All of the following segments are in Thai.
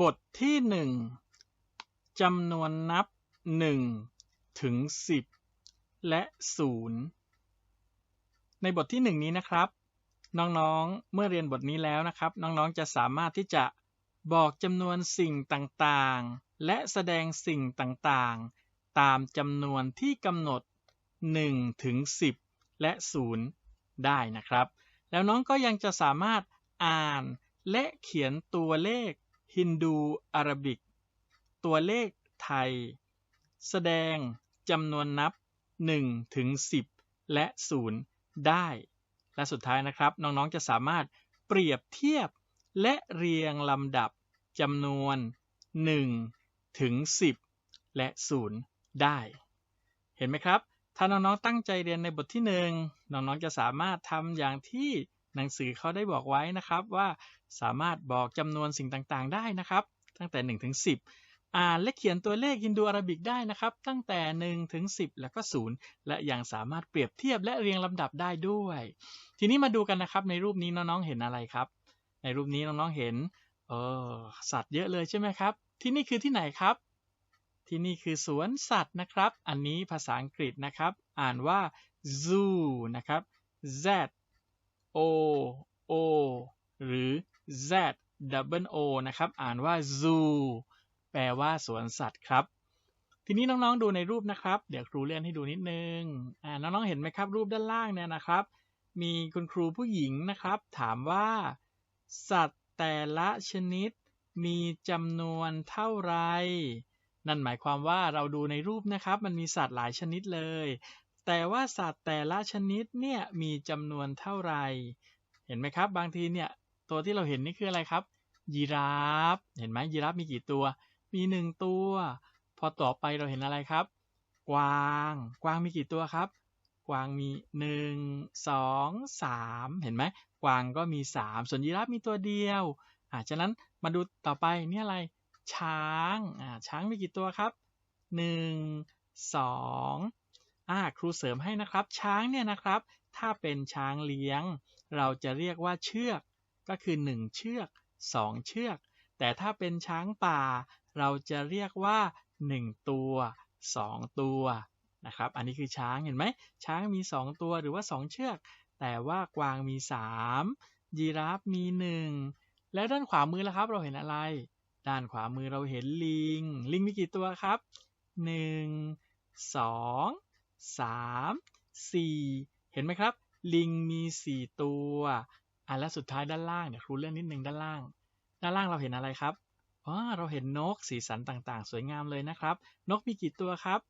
บทที่หนึ่งจำนวนนับหนึ่งถึงสิบและศูนย์ในบทที่หนึ่งนี้นะครับ น้องๆเมื่อเรียนบทนี้แล้วนะครับ น้องๆจะสามารถที่จะบอกจำนวนสิ่งต่างๆ และแสดงสิ่งต่างๆ ตามจำนวนที่กำหนด1ถึง10 และ 0 ได้นะครับ แล้วน้องก็ยังจะสามารถอ่านและเขียนตัวเลข ฮินดูอารบิก ตัวเลขไทย แสดงจำนวนนับ 1 ถึง 10 และ 0 ได้ และสุดท้ายนะครับ น้องๆจะสามารถเปรียบเทียบและเรียงลำดับจำนวน 1 ถึง 10 และ 0 ได้ เห็นไหมครับ ถ้าน้องๆตั้งใจเรียนในบทที่หนึ่งน้องๆจะสามารถทำอย่างที่ หนังสือเขาได้บอกไว้นะครับว่าสามารถบอกจำนวนสิ่งต่างๆ ได้นะครับ ตั้งแต่1ถึง10 อ่านและเขียนตัวเลขฮินดูอาราบิกได้นะครับ ตั้งแต่1ถึง10 แล้วก็ 0 และยังสามารถเปรียบเทียบและเรียงลำดับได้ด้วย ทีนี้มาดูกันนะครับในรูปนี้น้องๆเห็นอะไรครับ ในรูปนี้น้องๆเห็นเออสัตว์เยอะเลยใช่ไหมครับ ที่นี่คือที่ไหนครับ ที่นี่คือสวนสัตว์นะครับ อันนี้ภาษาอังกฤษนะครับ อ่านว่า zoo นะครับ z o o หรือ z double o นะครับ อ่านว่า zoo แปลว่าสวนสัตว์ครับ ทีนี้น้องๆดูในรูปนะครับ เดี๋ยวครูเลื่อนให้ดูนิดนึง อ่า น้องๆเห็นไหมครับ รูปด้านล่างเนี่ยนะครับ มีคุณครูผู้หญิงนะครับ ถามว่า สัตว์แต่ละชนิดมีจำนวนเท่าไร นั่นหมายความว่าเราดูในรูปนะครับ มันมีสัตว์หลายชนิดเลย แต่ว่าสัตว์แต่ละชนิดเนี่ยมีจำนวนเท่าไรเห็นไหมครับ บางทีเนี่ยตัวที่เราเห็นนี่คืออะไรครับ ยีราฟ เห็นไหมยีราฟมีกี่ตัว มีหนึ่งตัว พอต่อไปเราเห็นอะไรครับ กวาง กวางมีกี่ตัวครับ กวางมีหนึ่งสองสามเห็นไหมกวางก็มีสามส่วนยีราฟมีตัวเดียวอ่าฉะนั้นมาดูต่อไปนี่อะไร ช้างอ่าช้างมีกี่ตัวครับหนึ่งสอง อ่าครูเสริมให้นะครับ ช้างเนี่ยนะครับ ถ้าเป็นช้างเลี้ยง เราจะเรียกว่าเชือก ก็คือ 1 เชือก 2 เชือก แต่ถ้าเป็นช้างป่า เราจะเรียกว่า 1 ตัว 2 ตัวนะครับ อันนี้คือช้างเห็นไหม ช้างมี 2 ตัวหรือว่า 2 เชือก แต่ว่ากวางมี 3 ยีราฟมี 1 แล้วด้านขวามือล่ะครับ เราเห็นอะไร ด้านขวามือเราเห็นลิง ลิงมีกี่ตัวครับ 1 2 3 4 เห็นไหมครับ ลิงมี 4 ตัวอะและสุดท้ายด้านล่างเนี่ยครูเลื่อนนิดนึงด้านล่าง ด้านล่างเราเห็นอะไรครับอ๋อเราเห็นนกสีสันต่างๆ สวยงามเลยนะครับ นกมีกี่ตัวครับ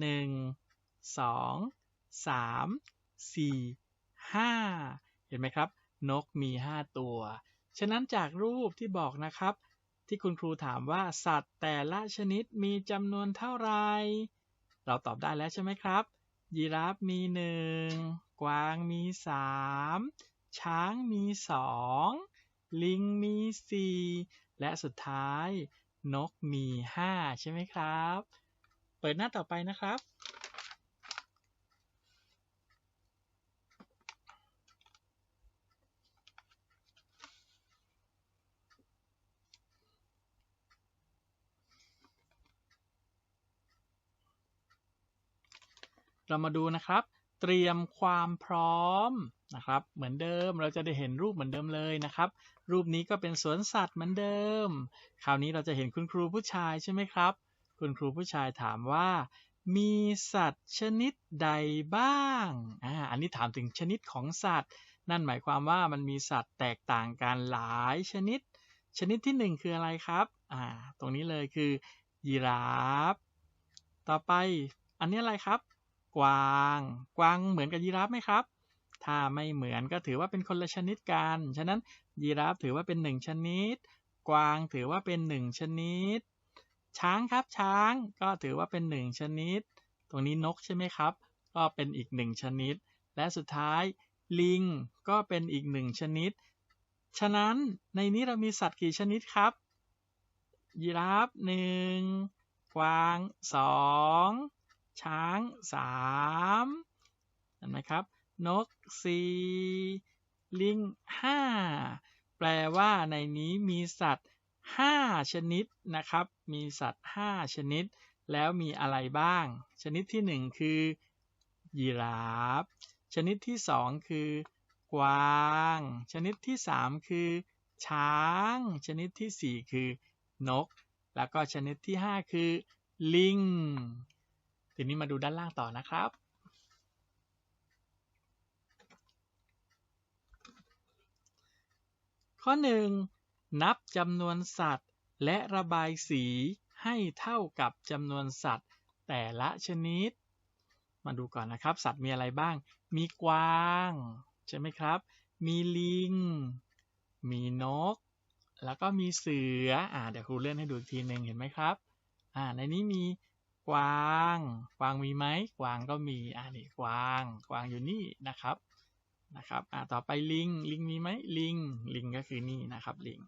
1 2 3 4 5 เห็นไหมครับ นกมี 5 ตัว ฉะนั้นจากรูปที่บอกนะครับ ที่คุณครูถามว่าสัตว์แต่ละชนิดมีจำนวนเท่าไหร่ เราตอบได้แล้วใช่ไหมครับ ยีราฟมีหนึ่งกวางมีสามช้างมีสองลิงมีสี่และสุดท้าย นกมีห้าใช่ไหมครับ เปิดหน้าต่อไปนะครับ เรามาดูนะครับ เตรียมความพร้อมนะครับ เหมือนเดิมเราจะได้เห็นรูปเหมือนเดิมเลยนะครับ รูปนี้ก็เป็นสวนสัตว์เหมือนเดิม คราวนี้เราจะเห็นคุณครูผู้ชายใช่ไหมครับ คุณครูผู้ชายถามว่ามีสัตว์ชนิดใดบ้าง อ่า อันนี้ถามถึงชนิดของสัตว์ นั่นหมายความว่ามันมีสัตว์แตกต่างกันหลายชนิด ชนิดที่หนึ่งคืออะไรครับ อ่า ตรงนี้เลยคือยีราฟ ต่อไป อันนี้อะไรครับ กวาง กวางเหมือนกับยีราฟไหมครับ ถ้าไม่เหมือนก็ถือว่าเป็นคนละชนิดกัน ฉะนั้นยีราฟถือว่าเป็นหนึ่งชนิด กวางถือว่าเป็นหนึ่งชนิด ช้างครับช้างก็ถือว่าเป็นหนึ่งชนิด ตรงนี้นกใช่ไหมครับ ก็เป็นอีกหนึ่งชนิด และสุดท้ายลิงก็เป็นอีกหนึ่งชนิด ฉะนั้นในนี้เรามีสัตว์กี่ชนิดครับ ยีราฟหนึ่งกวางสอง ช้างสามเห็นไหมครับ นกสี่ลิงห้าแปลว่าในนี้มีสัตว์5ชนิดนะครับ มีสัตว์5ชนิด แล้วมีอะไรบ้าง ชนิดที่1คือยีราฟ ชนิดที่2คือกวาง ชนิดที่3คือ ช้าง ชนิดที่4คือนก แล้วก็ชนิดที่5คือ ลิง ทีนี้มาดูด้านล่างต่อนะครับ ข้อ 1 นับจำนวนสัตว์ และระบายสีให้เท่ากับจำนวนสัตว์ แต่ละชนิด มาดูก่อนนะครับ สัตว์มีอะไรบ้าง มีกวาง ใช่ไหมครับ มีลิง มีนก แล้วก็มีเสือ อ่าเดี๋ยวครูเลื่อนให้ดูอีกทีหนึ่งเห็นไหมครับ อ่าในนี้มี กวาง กวางมีไหมกวางก็มีอ่านี่กวาง กวางอยู่นี่นะครับนะครับอ่าต่อไปลิง ลิงมีไหมลิง ลิงก็คือนี่นะครับลิง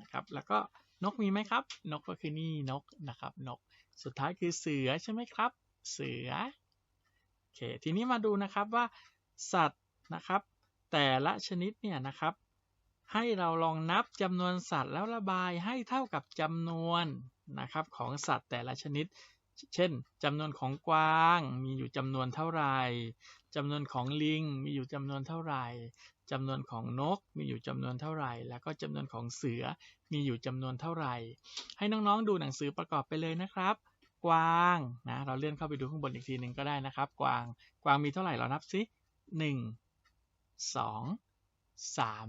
นะครับแล้วก็นกมีไหมครับ นกก็คือนี่นกนะครับนกสุดท้ายคือเสือใช่ไหมครับ เสือโอเคทีนี้มาดูนะครับว่าสัตว์นะครับ แต่ละชนิดเนี่ยนะครับ ให้เราลองนับจำนวนสัตว์แล้วระบายให้เท่ากับจำนวน นะครับของสัตว์แต่ละชนิด เช่นจำนวนของกวางมีอยู่จำนวนเท่าไหร่จำนวนของลิงมีอยู่จำนวนเท่าไหร่จำนวนของนกมีอยู่จำนวนเท่าไหร่ แล้วก็จำนวนของเสือมีอยู่จำนวนเท่าไหร่ ให้น้องๆดูหนังสือประกอบไปเลยนะครับ กวางนะเราเลื่อนเข้าไปดูข้างบนอีกทีหนึ่งก็ได้นะครับ กวางกวางมีเท่าไหร่เรานับซิหนึ่งสองสาม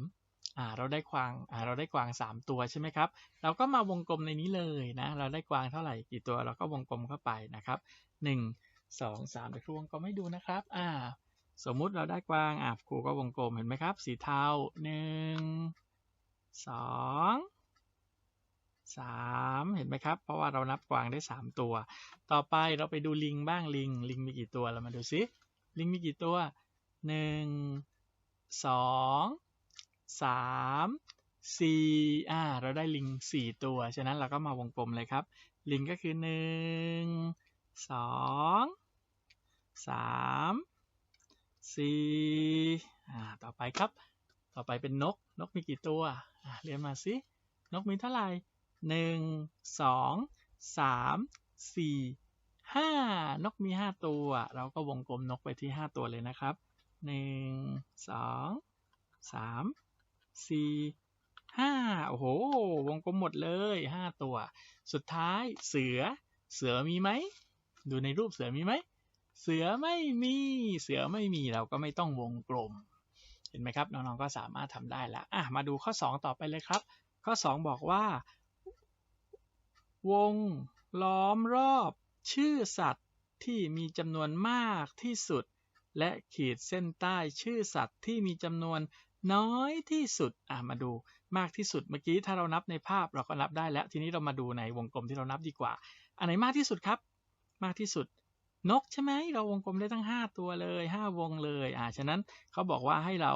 อ่าเราได้กวางอ่าเราได้กวางสามตัวใช่ไหมครับ เราก็มาวงกลมในนี้เลยนะ เราได้กวางเท่าไหร่กี่ตัวเราก็วงกลมเข้าไปนะครับหนึ่งสองสามครูวงกลมให้ดูนะครับอ่าสมมุติเราได้กวางอะครูก็วงกลมเห็นไหมครับ สีเทาหนึ่งสองสามเห็นไหมครับ เพราะว่าเรานับกวางได้สามตัว ต่อไปเราไปดูลิงบ้างลิง ลิงมีกี่ตัวเรามาดูซิลิงมีกี่ตัวหนึ่ง สามสี่อ่า เราได้ลิงสี่ตัว ฉะนั้นเราก็มาวงกลมเลยครับ ลิงก็คือหนึ่งสองสามสี่อ่า ต่อไปครับ ต่อไปเป็นนก นกมีกี่ตัว อ่า เรียนมาสิ นกมีเท่าไหร่หนึ่งสองสามสี่ห้านกมีห้าตัว เราก็วงกลมนกไปที่ห้าตัวเลยนะครับหนึ่งสองสาม สี่ห้าโอ้โห วงกลมหมดเลยห้าตัว สุดท้ายเสือ เสือมีไหม ดูในรูปเสือมีไหม เสือไม่มี เสือไม่มีเราก็ไม่ต้องวงกลม เห็นไหมครับ น้องๆ ก็สามารถทำได้แล้วอะ มาดูข้อ 2 ต่อไปเลยครับ ข้อ 2 บอกว่า วงล้อมรอบชื่อสัตว์ที่มีจำนวนมากที่สุด และขีดเส้นใต้ชื่อสัตว์ที่มีจำนวน น้อยที่สุดอะมาดูมากที่สุดเมื่อกี้ถ้าเรานับในภาพเราก็นับได้แล้ว ทีนี้เรามาดูในวงกลมที่เรานับดีกว่า อันไหนมากที่สุดครับ มากที่สุดนกใช่ไหมเราวงกลมได้ตั้ง 5 ตัวเลย 5 วงเลยอ่าฉะนั้นเขาบอกว่าให้เรา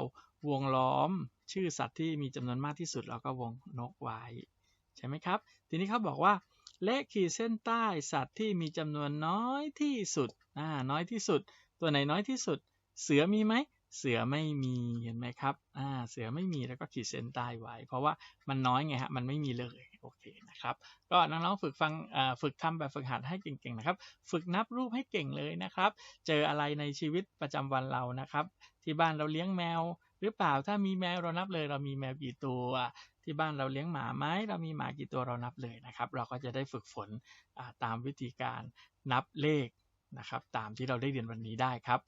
วงล้อมชื่อสัตว์ที่มีจำนวนมากที่สุดเราก็วงนกไว้ใช่ไหมครับ ทีนี้เขาบอกว่าและขีดเส้นใต้สัตว์ที่มีจำนวนน้อยที่สุดอ่าน้อยที่สุด ตัวไหนน้อยที่สุด เสือมีไหม เสือไม่มีเห็นไหมครับ อ่า เสือไม่มีแล้วก็ขีดเส้นใต้ไว้ เพราะว่ามันน้อยไงฮะ มันไม่มีเลย โอเคนะครับ ก็น้องๆฝึกฟังฝึกทำแบบฝึกหัดให้เก่งๆนะครับ ฝึกนับรูปให้เก่งเลยนะครับ เจออะไรในชีวิตประจำวันเรานะครับ ที่บ้านเราเลี้ยงแมว หรือเปล่า ถ้ามีแมวเรานับเลย เรามีแมวกี่ตัว ที่บ้านเราเลี้ยงหมาไหมเรามีหมากี่ตัวเรานับเลยนะครับ เราก็จะได้ฝึกฝนตามวิธีการนับเลขนะครับ ตามที่เราได้เรียนวันนี้ได้ครับ